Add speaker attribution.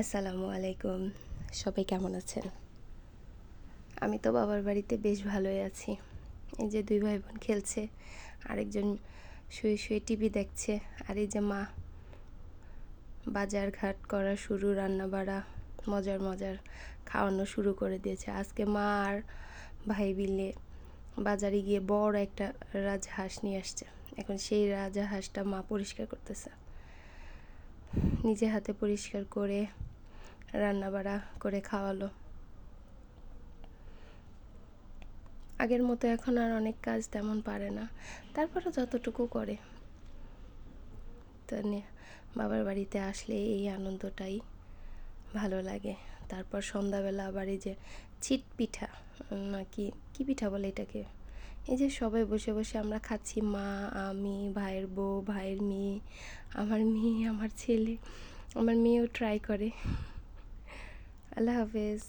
Speaker 1: আসসালামু আলাইকুম। সবাই কেমন আছেন? আমি তো বাবার বাড়িতে বেশ ভালোই আছি। এই যে দুই ভাই বোন খেলছে, আরেকজন শুয়ে শুয়ে টিভি দেখছে, আর এই যে মা। বাজার ঘাট করা শুরু রান্না বাড়া মজার মজার খাওয়ানো শুরু করে দিয়েছে। আজকে মা আর ভাই বিলে বাজারে গিয়ে বড় একটা রাজহাঁস নিয়ে আসছে। এখন সেই রাজহাঁসটা মা পরিষ্কার করতেছে। নিজে হাতে পরিষ্কার করে রান্না বাড়া করে খাওয়ালো। আগের মতো এখন আর অনেক কাজ তেমন পারে না। তারপরে যতটুকু করে। তো বাবার বাড়িতে আসলে এই আনন্দটাই ভালো লাগে। তারপর সন্ধ্যাবেলা আবার এই যে চিট পিঠা নাকি কি পিঠা বলে এটাকে? এই যে সবাই বসে বসে আমরা খাচ্ছি, মা, আমি, ভাইয়ের বউ, ভাইয়ের মেয়ে, আমার মেয়ে, আমার ছেলে, আমার মেয়েও ট্রাই করে। আল্লাহ হাফেজ